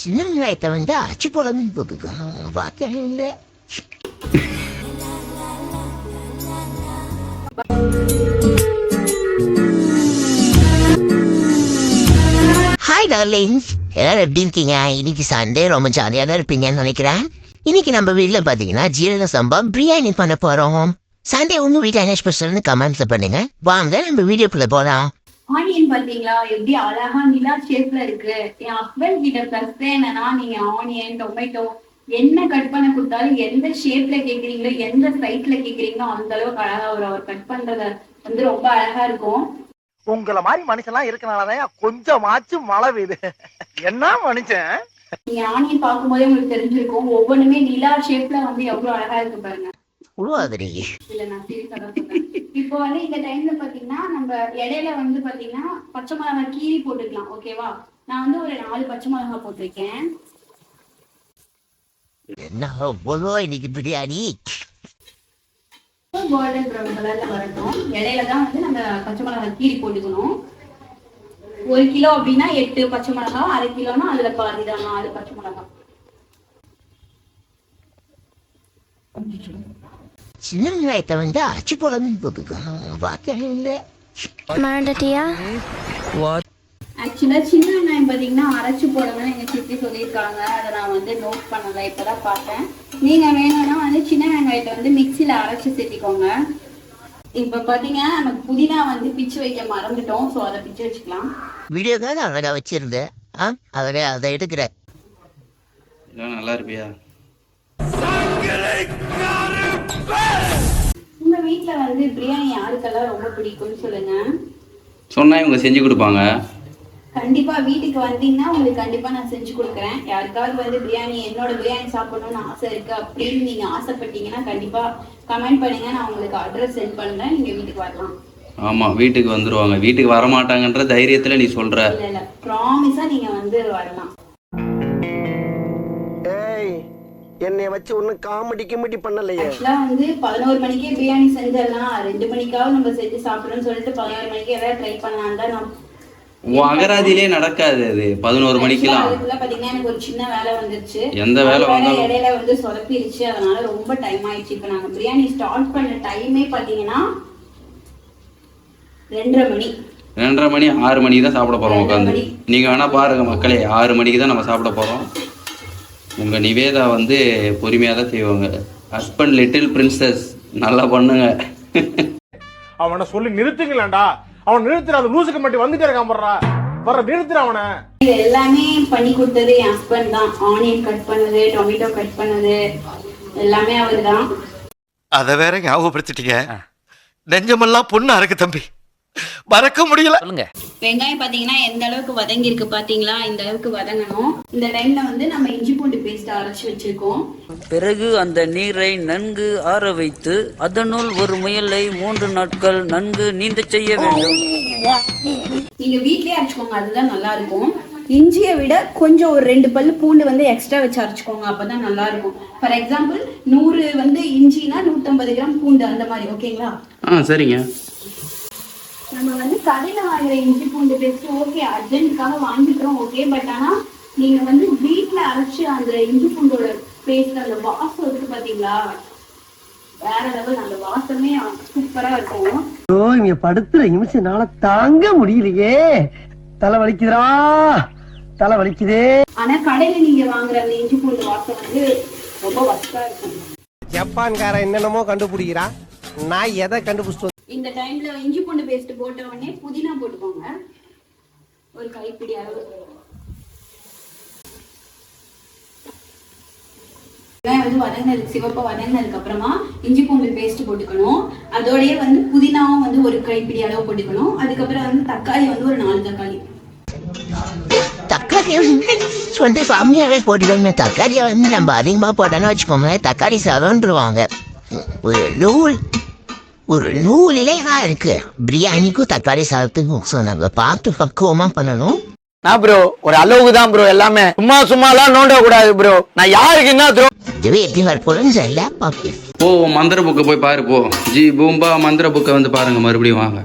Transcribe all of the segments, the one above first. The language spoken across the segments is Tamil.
சின்ன வெங்காயத்தை வந்து அச்சு போலன்னு போட்டுக்கணும் பார்க்க இல்லை ஹாய் டார்லிங்ஸ் எல்லாரும் எப்படி இருக்கீங்க இன்னைக்கு சண்டே ரொம்ப ஜாலியாக தான் இருப்பீங்கன்னு நினைக்கிறேன் இன்னைக்கு நம்ம வீட்டில் பார்த்தீங்கன்னா ஜீரக சம்பா பிரியாணி பண்ண போகிறோம் சண்டே உங்கள் வீட்டில் என்ன ஸ்பெஷல்னு கமெண்ட்ஸில் பண்ணுங்க வாங்க நம்ம வீடியோக்குள்ளே போகலாம் ஆனியன் பாத்தீங்களா எப்படி அழகா நிலா ஷேப்ல இருக்கு. என் ஹஸ்பண்ட் கிட்ட பிளஸ் என்னன்னா நீங்க ஆனியன் டொமேட்டோ என்ன கட் பண்ண கொடுத்தாலும் எந்த ஷேப்ல கேக்குறீங்களோ எந்த சைஸ்ல கேக்குறீங்களோ அந்த அளவுக்கு அழகா அவர் அவர் கட் பண்றத வந்து ரொம்ப அழகா இருக்கும். உங்களை மாதிரி மனுஷன்லாம் இருக்கனாலதான் கொஞ்சமாச்சும் மழை பெய்யுது. என்ன மனுஷன்? நீங்க ஆனியன் பார்க்கும்போதே உங்களுக்கு தெரிஞ்சிருக்கும் ஒவ்வொன்றுமே நிலா ஷேப்ல வந்து எவ்வளவு அழகா இருக்கு பாருங்க. இல்ல நான் சீரியஸா வந்து இந்த டைம்ல பாத்தீங்கன்னா நம்ம இடையில வந்து பாத்தீங்கன்னா பச்சை மிளகாய் கீரி போட்டுக்கலாம் ஓகேவா நான் வந்து ஒரு நாலு பச்சை மிளகாய் போட்டிருக்கேன். என்ன பொதுவாக இன்னைக்கு பிரியாணி. கோல்டன் ப்ரௌன் கலர்ல வரட்டும். இடையில தான் வந்து நம்ம பச்சை மிளகாய் கீரி போட்டுக்கணும். ஒரு கிலோ அப்படின்னா எட்டு பச்சை மிளகாய் அரை கிலோனா அதுல பாதி தான் நாலு பச்சை மிளகாய் சின்ன வெங்காயத்தை வந்து அச்சு போலன்னு போட்டுக்கணும் பார்க்க இல்லை மறந்துட்டியா ஆக்சுவலா சின்ன வெங்காயம் பாத்தீங்கன்னா அரைச்சு போடணும்னு எங்க சித்தி சொல்லியிருக்காங்க. அதை நான் வந்து நோட் பண்ணல. இப்பதான் பார்த்தேன். நீங்க வேணும்னா வந்து சின்ன வெங்காயத்தை வந்து மிக்சியில அரைச்சு சேர்த்திக்கோங்க. இப்ப பாத்தீங்கன்னா நமக்கு புதினா வந்து பிச்சு வைக்க மறந்துட்டோம். சோ அதை பிச்சு வச்சுக்கலாம். வீடியோக்காக அழகாக வச்சிருந்தேன். ஆ அதில் அதை எடுக்கிறேன் நல்லா இருப்பியா? உங்க வீட்ல வந்து பிரியாணி யாருக்கெல்லாம் ரொம்ப பிடிக்கும்னு சொல்லுங்க. சொன்னா இவங்க செஞ்சு கொடுப்பாங்க. கண்டிப்பா வீட்டுக்கு வந்தீங்கன்னா உங்களுக்கு கண்டிப்பா நான் செஞ்சு கொடுக்குறேன். யாருக்காவது வந்து பிரியாணி என்னோட பிரியாணி சாப்பிடணும்னு ஆசை இருக்கு அப்படின்னு நீங்க ஆசைப்பட்டீங்கன்னா கண்டிப்பா கமெண்ட் பண்ணுங்க. நான் உங்களுக்கு அட்ரஸ் சென்ட் பண்றேன். நீங்க வீட்டுக்கு வரலாம். ஆமா வீட்டுக்கு வந்துருவாங்க. வீட்டுக்கு வர மாட்டாங்கன்ற தைரியத்துல நீ சொல்ற. இல்ல இல்ல. ப்ராமிஸா நீங்க வந்து வரலாம். என்னைய வச்சு ஒண்ணும் காமெடி கிமெடி பண்ணலையே. ஆக்சுவலா வந்து பதினோரு மணிக்கே பிரியாணி செஞ்சிடலாம். ரெண்டு மணிக்காவது நம்ம செஞ்சு சாப்பிடணும்னு சொல்லிட்டு பதினோரு மணிக்கு ஏதாவது ட்ரை பண்ணலாம் தான் நான் உன் அகராதியிலே நடக்காது அது. பதினோரு மணிக்கெல்லாம். அதுக்குள்ள பாத்தீங்கன்னா எனக்கு ஒரு சின்ன வேலை வந்துருச்சு. எந்த வேலை வந்தாலும் இடையில வந்து சொதப்பிருச்சு. அதனால ரொம்ப டைம் ஆயிடுச்சு. இப்ப நாங்க பிரியாணி ஸ்டார்ட் பண்ண டைமே பாத்தீங்கன்னா ரெண்டரை மணி. ரெண்டரை மணி ஆறு மணிக்கு தான் சாப்பிட போறோம் உட்காந்து. நீங்க வேணா பாருங்க மக்களே ஆறு மணிக்கு தான் நம்ம சாப்பிட போறோம். உங்க நிவேதா வந்து பொறுமையா தான் செய்வாங்க. ஹஸ்பண்ட் லிட்டில் பிரின்சஸ் நல்லா பண்ணுங்க. அவனை சொல்லி நிறுத்துங்களேன்டா. அவன் நிறுத்துற அந்த லூசுக்கு மட்டும் வந்துட்டே இருக்கான் போடுறா. வர நிறுத்துற அவனை. எல்லாமே பண்ணி கொடுத்தது என் ஹஸ்பண்ட் தான். ஆனியன் கட் பண்ணது டொமேட்டோ கட் பண்ணது எல்லாமே அவர் தான் அத வேற ஞாபகப்படுத்திட்டீங்க. நெஞ்சமெல்லாம் பொண்ணா இருக்கு தம்பி. மறக்க முடியல. வெங்காயம் பாத்தீங்கன்னா எந்த அளவுக்கு வதங்கி இருக்கு பாத்தீங்களா? இந்த அளவுக்கு வதங்கணும். இந்த டைம்ல வந்து நம்ம இஞ்சி பூண்டு பேஸ்ட் அரைச்சு வச்சிருக்கோம். பிறகு அந்த நீரை நன்கு ஆற வைத்து அதனுள் ஒரு முயலை மூன்று நாட்கள் நன்கு நீந்தச் செய்ய வேண்டும். நீங்க வீட்லயே அரைச்சுக்கோங்க அதுதான் நல்லா இருக்கும் இஞ்சியை விட கொஞ்சம் ஒரு ரெண்டு பல்லு பூண்டு வந்து எக்ஸ்ட்ரா வச்சு அரைச்சுக்கோங்க அப்பதான் நல்லா இருக்கும் ஃபார் எக்ஸாம்பிள் நூறு வந்து இஞ்சினா நூற்றம்பது கிராம் பூண்டு அந்த மாதிரி ஓகேங்களா? ஆ சரிங்க. நம்ம வந்து கடையில வாங்குற இஞ்சி பூண்டு பேஸ்ட் ஓகே அர்ஜென்ட்டுக்காக வாங்கிக்கிறோம் ஓகே பட் ஆனா நீங்க வந்து வீட்ல அரைச்சு அந்த இஞ்சி பூண்டோட பேஸ்ட் அந்த வாசம் இருக்கு பாத்தீங்களா? வேற லெவல் அந்த வாசமே சூப்பரா இருக்கும். ஐயோ இங்க படுத்துற நிமிஷம்னால தாங்க முடியலையே. தலை வலிக்குதுடா. தலை வலிக்குதே. ஆனா கடையில நீங்க வாங்குற அந்த இஞ்சி பூண்டு வாசம் வந்து ரொம்ப வசதா இருக்கும். ஜப்பான்காரன் என்னென்னமோ கண்டுபிடிக்கிறான். நான் எதை கண்டுபிடிச்சிட்டு இந்த டைம்ல இஞ்சி பூண்டு பேஸ்ட் போட்ட உடனே புதினா போட்டுக்கோங்க. ஒரு கைப்பிடி அளவு. வந்து வதங்கினதுக்கு சிவப்பா வதங்கினதுக்கு அப்புறமா இஞ்சி பூண்டு பேஸ்ட் போட்டுக்கணும். அதோடய வந்து புதினாவும் வந்து ஒரு கைப்பிடி அளவு போட்டுக்கணும். அதுக்கப்புறம் வந்து தக்காளி வந்து ஒரு நாலு தக்காளி. தக்காளி வந்து கம்மியாகவே போட்டுக்கோங்க. தக்காளியை வந்து நம்ம அதிகமாக போட்டோன்னு வச்சுக்கோங்க தக்காளி சாதம்ன்றவாங்க ஒரு நூல் ஒரு நூலிலே தான் இருக்கு? பிரியாணிக்கும் தக்காளி சாதத்துக்கும் ஸோ பார்த்து பக்குவமாக பண்ணணும். நான் ப்ரோ ஒரு அளவுக்கு தான் ப்ரோ எல்லாமே. சும்மா சும்மாலாம் நோண்ட கூடாது ப்ரோ நான் யாருக்கு என்ன த்ரோ இதுவே எப்படி வரப்போகுதுன்னு தெரியல பார்ப்போம் போ மந்திர புக்கை போய் பாரு போ. ஜி பூம்பா மந்திர புக்கை வந்து பாருங்க மறுபடியும் வாங்க.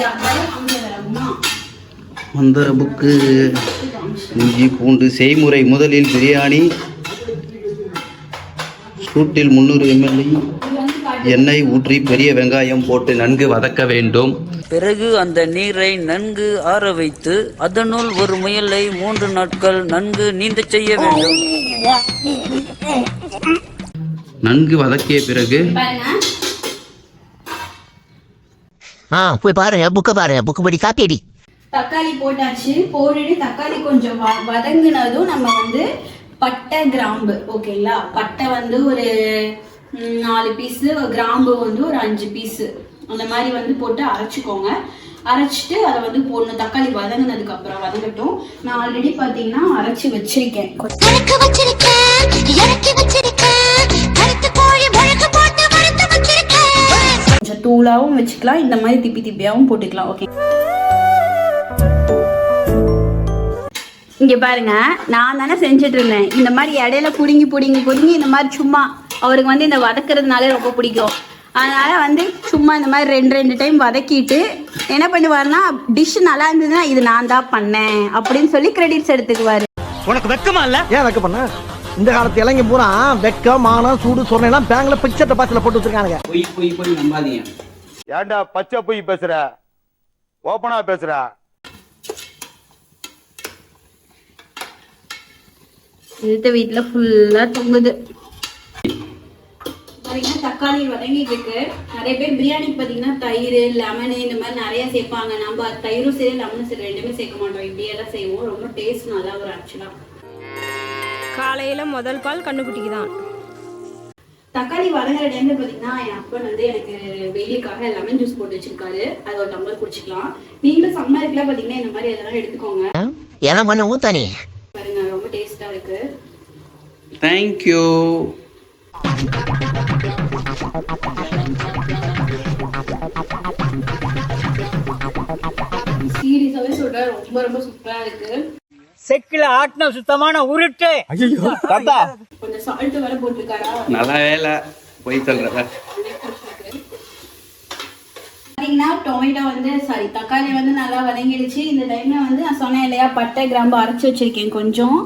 அதான் வாங்கிட்டு வரேன், அம்மா. மந்திர புக்கு இஞ்சி பூண்டு செய்முறை முதலில் பிரியாணி சூட்டில் முந்நூறு எம்எல்ஏ எண்ணெய் ஊற்றி பெரிய வெங்காயம் போட்டு நன்கு வதக்க வேண்டும். பிறகு அந்த நீரை நன்கு ஆற வைத்து அதனுள் ஒரு முயலை மூன்று நாட்கள் நன்கு நீந்தச் செய்ய வேண்டும். நன்கு வதக்கிய பிறகு ஆ போய் பாருங்க புக்கை பாருங்க புக்கு படி காப்பி அடி. தக்காளி போட்டாச்சு போட்டுட்டு தக்காளி கொஞ்சம் வதங்குனதும் நம்ம வந்து பட்டை கிராம்பு ஓகேங்களா பட்டை வந்து ஒரு நாலு பீஸு கிராம்பு வந்து ஒரு அஞ்சு பீஸு அந்த மாதிரி வந்து போட்டு அரைச்சிக்கோங்க. அரைச்சிட்டு அதை வந்து போடணும். தக்காளி வதங்கினதுக்கு அப்புறம் வதங்கட்டும். நான் ஆல்ரெடி பார்த்தீங்கன்னா அரைச்சி வச்சிருக்கேன். கொஞ்சம் தூளாவும் வச்சுக்கலாம். இந்த மாதிரி திப்பி திப்பியாவும் போட்டுக்கலாம். ஓகே இங்க பாருங்க நான் தானே செஞ்சுட்டு இருந்தேன். இந்த மாதிரி இடையில புடுங்கி புடுங்கி புடுங்கி இந்த மாதிரி சும்மா அவருக்கு வந்து இந்த வதக்குறதுனாலே ரொம்ப பிடிக்கும். அதனால வந்து சும்மா இந்த மாதிரி ரெண்டு ரெண்டு டைம் வதக்கிட்டு என்ன பண்ணுவாருன்னா டிஷ் நல்லா இருந்ததுன்னா இது நான் தான் பண்ணேன் அப்படின்னு சொல்லி கிரெடிட்ஸ் எடுத்துக்குவாரு. உனக்கு வெக்கமா இல்ல? ஏன் வெக்க பண்ண? இந்த காலத்து இளைஞ பூரா வெக்கம் மானம் சூடு சொன்னா பேங்க்ல பிக்சர் டெபாசிட்ல போட்டு வச்சிருக்கானுங்க. பொய் பொய் பொய் நம்பாதீங்க. ஏன்டா பச்சை போய் பேசுற? ஓப்பனா பேசுற? எடுத்த வீட்டில் ஃபுல்லாக தொங்குது. பார்த்தீங்கன்னா தக்காளி வதங்கிட்டு இருக்கு நிறைய பேர் பிரியாணிக்கு பார்த்தீங்கன்னா தயிர் லெமனு இந்த மாதிரி நிறைய சேர்ப்பாங்க. நம்ம தயிரும் சரி லெமனும் சரி ரெண்டுமே சேர்க்க மாட்டோம். இப்படியே தான் செய்வோம். ரொம்ப டேஸ்ட் நல்லா வரும் ஆக்சுவலாக காலையில முதல் பால் கண்ணுக்குட்டிக்கு தான் தக்காளி வதங்குற டைம்ல பார்த்தீங்கன்னா என் அப்பன் வந்து எனக்கு வெயிலுக்காக லெமன் ஜூஸ் போட்டு வச்சிருக்காரு. அதை ஒரு டம்ளர் குடிச்சிக்கலாம். நீங்களும் சம்மருக்குலாம் பார்த்தீங்கன்னா இந்த மாதிரி எதெல்லாம் எடுத்துக்கோங்க. என்ன பண்ண ஊத்தானே டேஸ்ட்டாக இருக்கு தேங்க்யூ சொல்கிறேன் ரொம்ப ரொம்ப சூப்பராக இருக்கு. செக்கில ஆட்டின சுத்தமான உருட்டு. கொஞ்சம் சால்ட் வர போட்டிருக்காரா? நல்ல வேலை. பொய் சொல்றத. பாத்தீங்கன்னா டொமேட்டோ வந்து சாரி தக்காளி வந்து நல்லா வதங்கிடுச்சு. இந்த டைம்ல வந்து நான் சொன்னேன் இல்லையா பட்டை கிராம்பு அரைச்சு வச்சிருக்கேன் கொஞ்சம்.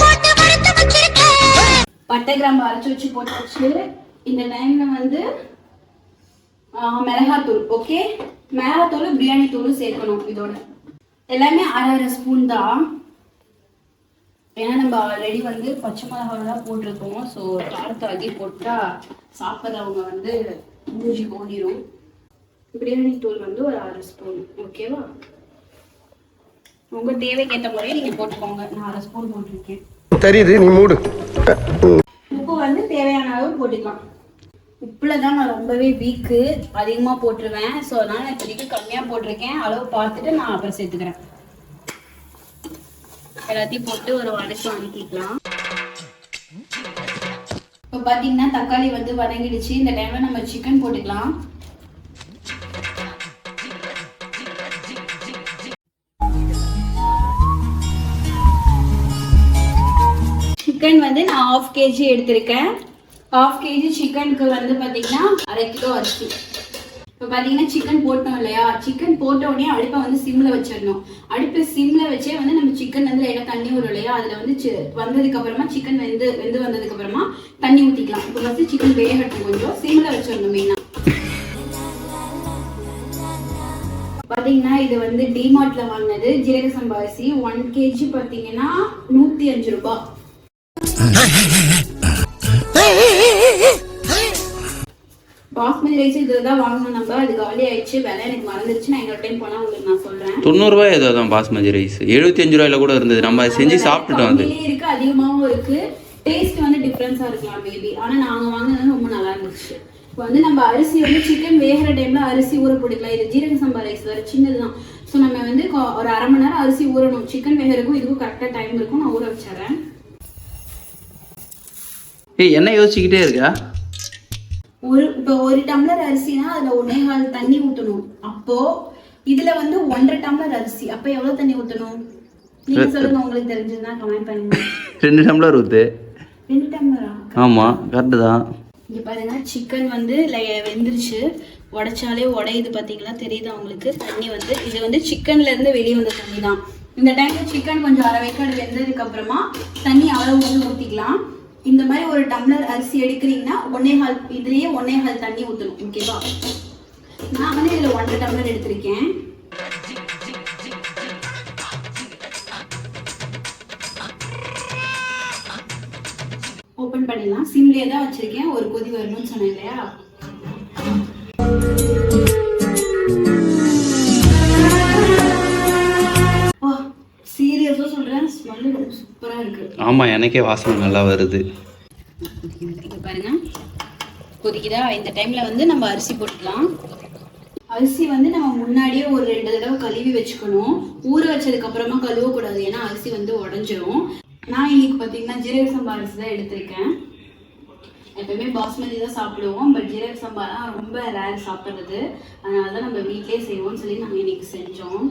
போட்டு வறுத்து வச்சிருக்கேன் பட்டை கிராம்பு அரைச்சு வச்சு போட்டாச்சு இந்த டைம்ல வந்து மிளகாத்தூள் ஓகே மிளகாத்தூள் பிரியாணி தூள் சேர்க்கணும் இதோட. எல்லாமே அரை அரை ஸ்பூன் தான். ஏன்னா நம்ம ஆல்ரெடி வந்து பச்சை மிளகாவெல்லாம் போட்டிருக்கோம். ஸோ காரத்தை அதி போட்டால் சாப்பிட்றவங்க வந்து மூஞ்சி கோடிரும் பிரியாணி தூள் வந்து ஒரு அரை ஸ்பூன் ஓகேவா உங்கள் தேவைக்கேற்ற முறையை நீங்கள் போட்டுக்கோங்க. நான் அரை ஸ்பூன் போட்டிருக்கேன். தெரியுது நீ மூடு. உப்பு வந்து தேவையான அளவு போட்டுக்கலாம். உப்புல தான் நான் ரொம்பவே வீக்கு அதிகமாக போட்டுருவேன். ஸோ அதனால நான் இப்போதைக்கு கம்மியாக போட்டிருக்கேன். அளவு பார்த்துட்டு நான் அப்புறம் சேர்த்துக்கிறேன். எல்லாத்தையும் போட்டு ஒரு வதக்கி வதக்கிக்கலாம் இப்போ பார்த்தீங்கன்னா தக்காளி வந்து வதங்கிடுச்சு. இந்த டைம்ல நம்ம சிக்கன் போட்டுக்கலாம். சிக்கன் வந்து நான் ஆஃப் கேஜி எடுத்திருக்கேன். ஆஃப் கேஜி சிக்கனுக்கு வந்து பார்த்தீங்கன்னா அரை கிலோ அரிசி. இப்போ பார்த்தீங்கன்னா சிக்கன் போட்டோம் இல்லையா? சிக்கன் போட்ட உடனே அடுப்பை வந்து சிம்மில் வச்சிடணும். அடுப்பை சிம்மில் வச்சே வந்து நம்ம சிக்கன் வந்து லைட்டாக தண்ணி வரும் இல்லையா? அதில் வந்து வந்ததுக்கு அப்புறமா சிக்கன் வெந்து வெந்து வந்ததுக்கு அப்புறமா தண்ணி ஊற்றிக்கலாம் இப்போ ஃபஸ்ட்டு சிக்கன் வேகட்டும் கொஞ்சம். சிம்மில் வச்சிடணும் மெயினாக பார்த்தீங்கன்னா இது வந்து டிமார்ட்ல வாங்கினது. ஜீரக சம்பா அரிசி. ஒன் கேஜி பார்த்தீங்கன்னா நூற்றி அஞ்சு ரூபாய். பாஸ்மதி ரைஸ் இதுதான் வாங்கணும் நம்ம. அது காலி ஆயிடுச்சு விலை எனக்கு மறந்துருச்சு நான் இன்னொரு டைம் போனா உங்களுக்கு நான் சொல்றேன். தொண்ணூறுரூவா ஏதோ தான் பாஸ்மதி ரைஸ் எழுபத்தி அஞ்சு ரூபாயில கூட இருந்தது. நம்ம செஞ்சு சாப்பிட்டுட்டோம் அது. இருக்கு அதிகமாவும் இருக்கு. டேஸ்ட் வந்து டிஃப்ரென்ஸா இருக்கலாம் மேபி ஆனா நாங்க வாங்கினது ரொம்ப நல்லா இருந்துச்சு. இப்போ வந்து நம்ம அரிசி வந்து சிக்கன் வேகிற டைம்ல அரிசி ஊற போட்டுக்கலாம். இது ஜீரக சம்பா ரைஸ் வேற சின்னதுதான். ஸோ நம்ம வந்து ஒரு அரை மணி நேரம் அரிசி ஊறணும். சிக்கன் வேகிறதுக்கும் இதுக்கும் கரெக்டாக டைம் இருக்கும் நான் ஊற வச்சிடறேன். ஏய் என்ன யோசிச்சுக்கிட்டே இருக்கா? ஒரு இப்போ ஒரு டம்ளர் அரிசினா அதுல ஒன்னே கால் தண்ணி ஊத்தணும். அப்போ இதுல வந்து ஒன்றரை டம்ளர் அரிசி. அப்ப எவ்வளவு தண்ணி ஊத்தணும்? நீங்க சொல்லுங்க உங்களுக்கு தெரிஞ்சதுன்னா கமெண்ட் பண்ணுங்க. ரெண்டு டம்ளர் ஊத்து. ரெண்டு டம்ளரா? ஆமாம் கரெக்டு தான். இங்க பாருங்க சிக்கன் வந்து வெந்துருச்சு. உடைச்சாலே உடையுது பாத்தீங்களா? தெரியுதா உங்களுக்கு? தண்ணி வந்து இது வந்து சிக்கன்ல இருந்து வெளியே வந்த தண்ணி தான். இந்த டைம்ல சிக்கன் கொஞ்சம் அரை வேக்காடு வெந்ததுக்கு அப்புறமா தண்ணி அளவு வந்து ஊற்றிக்கலாம் இந்த மாதிரி ஒரு டம்ளர் அரிசி எடுக்கிறீங்கன்னா ஒன்னே ஹால் இதுலயே ஒன்னே ஹால் தண்ணி ஊற்றணும் ஓகேவா நான் வந்து இதில் ஒன்றரை டம்ளர் எடுத்திருக்கேன். ஓப்பன் பண்ணிடலாம். சிம்லேயே தான் வச்சிருக்கேன். ஒரு கொதி வரணும்னு சொன்னேன் இல்லையா? ஆமாம் எனக்கே வாசனை நல்லா வருது. பாருங்க. கொதிக்குதா? இந்த டைம்ல வந்து நம்ம அரிசி போட்டுக்கலாம். அரிசி வந்து நம்ம முன்னாடியே ஒரு ரெண்டு தடவை கழுவி வச்சுக்கணும். ஊற வச்சதுக்கு அப்புறமா கழுவக்கூடாது ஏன்னா அரிசி வந்து உடஞ்சிரும். நான் இன்னைக்கு பார்த்தீங்கன்னா ஜீரக சம்பா அரிசி தான் எடுத்திருக்கேன். எப்பவுமே பாஸ்மதி தான் சாப்பிடுவோம் பட் ஜீரக சம்பாலாம் ரொம்ப ரேர் சாப்பிட்றது. அதனால தான் நம்ம வீட்டிலே செய்வோம்னு சொல்லி நாங்கள் இன்னைக்கு செஞ்சோம்.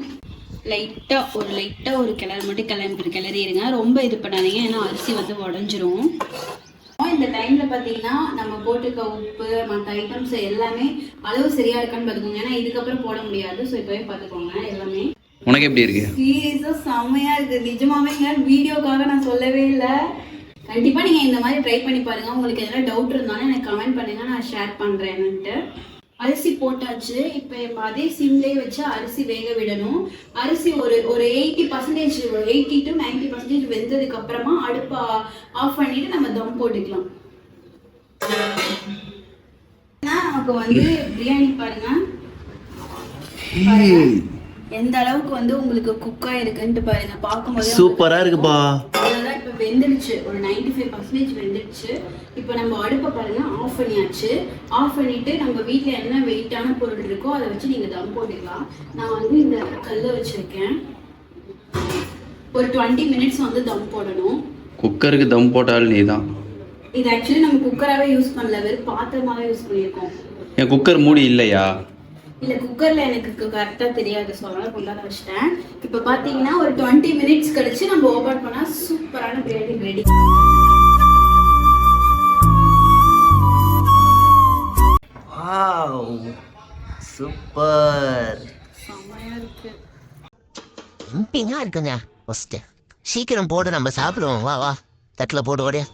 லைட்டாக ஒரு லைட்டாக ஒரு கிளறு மட்டும் கிளம்பி கிளறிடுங்க ரொம்ப இது பண்ணாதீங்க ஏன்னா அரிசி வந்து உடஞ்சிரும். இந்த டைம்ல பாத்தீங்கன்னா நம்ம போட்டுக்க உப்பு மற்ற ஐட்டம்ஸ் எல்லாமே அளவு சரியா இருக்கான்னு பாத்துக்கோங்க. ஏன்னா இதுக்கப்புறம் போட முடியாது. ஸோ இப்பவே பாத்துக்கோங்க எல்லாமே. உனக்கு எப்படி இருக்கு? சீரியஸா செம்மையா இருக்கு. நிஜமாவேங்க வீடியோக்காக நான் சொல்லவே இல்லை. கண்டிப்பா நீங்க இந்த மாதிரி ட்ரை பண்ணி பாருங்க. உங்களுக்கு எதனா டவுட் இருந்தாலும் எனக்கு கமெண்ட் பண்ணுங்க. நான் ஷேர் பண்றேன்னுட்டு அரிசி போட்டாச்சு. இப்போ அதே சிம்லேயே வச்சு அரிசி வேக விடணும். அரிசி ஒரு ஒரு eighty percentage eighty to ninety percentage வெந்ததுக்கு அப்புறமா அடுப்பை ஆஃப் பண்ணிட்டு நம்ம தம் போட்டுக்கலாம். நமக்கு வந்து பிரியாணி பாருங்க. எந்த அளவுக்கு வந்து உங்களுக்கு குக் ஆயிருக்குன்ட்டு பாருங்க பார்க்கும்போது சூப்பரா இருக்குப்பா. அதெல்லாம் இப்போ வெந்துடுச்சு. ஒரு 95% ஃபைவ் பர்சன்டேஜ் வெந்துடுச்சு. இப்போ நம்ம அடுப்பை பாருங்க ஆஃப் பண்ணியாச்சு. ஆஃப் பண்ணிட்டு நம்ம வீட்டில் என்ன வெயிட்டான பொருள் இருக்கோ அதை வச்சு நீங்கள் தம் போட்டுக்கலாம். நான் வந்து இந்த கல்லை வச்சிருக்கேன். ஒரு டுவெண்ட்டி மினிட்ஸ் வந்து தம் போடணும். குக்கருக்கு தம் போட்டால் நீ தான் இது ஆக்சுவலி நம்ம குக்கராகவே யூஸ் பண்ணல. வெறும் பாத்திரமாவே யூஸ் பண்ணியிருக்கோம். என் குக்கர் மூடி இல்லையா? இல்லை குக்கரில் எனக்கு கரெக்டாக தெரியாது. ஸோ அதனால் ஃபுல்லாக வச்சிட்டேன். இப்போ பார்த்தீங்கன்னா ஒரு டுவெண்ட்டி மினிட்ஸ் கழிச்சு நம்ம ஓப்பன் பண்ணால் சூப்பரான பிரியாணி ரெடி சூப்பர். இம்பிங்கா இருக்குங்க ஃபர்ஸ்ட் சீக்கிரம் போடு நம்ம சாப்பிடுவோம். வா வா. தட்டில் போடு ஓடியா.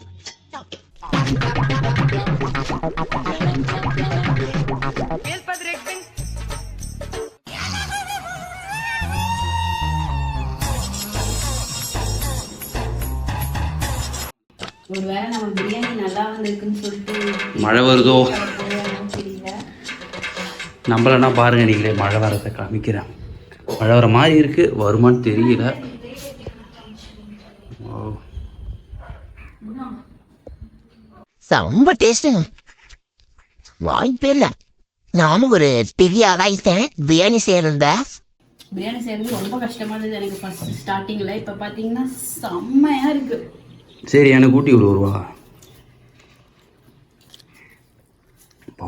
ஒருவேளை நம்ம பிரியாணி நல்லா வந்திருக்குன்னு சொல்லிட்டு மழை வருதோ? நம்மளனா பாருங்க நீங்களே மழை வரதை காமிக்கிறேன். மழை வர மாதிரி இருக்கு வருமான்னு தெரியல. ரொம்ப டேஸ்ட்டுங்க வாய்ப்பே இல்லை. நானும் ஒரு பெரிய ஆளாயிட்டேன் பிரியாணி செய்யறத. பிரியாணி செய்யறது ரொம்ப கஷ்டமா இருந்தது. எனக்கு ஃபர்ஸ்ட் ஸ்டார்டிங்கில் இப்போ பார்த்தீங்கன்னா செம்மையா இருக்கு. சரி எனக்கு ஊட்டி விடு ஒருவா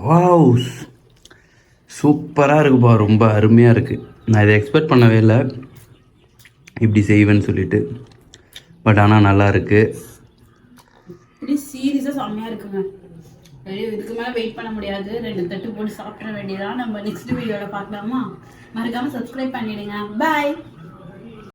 வாவ் சூப்பராக இருக்குப்பா ரொம்ப அருமையாக இருக்குது நான் இதை எக்ஸ்பெக்ட் பண்ணவே இல்லை. இப்படி செய்வேன்னு சொல்லிட்டு. பட் ஆனால் நல்லா இருக்கு. சீரியஸாக செம்மையா இருக்குங்க. இதுக்கு மேலே வெயிட் பண்ண முடியாது. ரெண்டு தட்டு போட்டு சாப்பிட வேண்டியதான் நம்ம நெக்ஸ்ட் வீடியோவில் பார்க்கலாமா? மறக்காம சப்ஸ்கிரைப் பண்ணிடுங்க. பாய்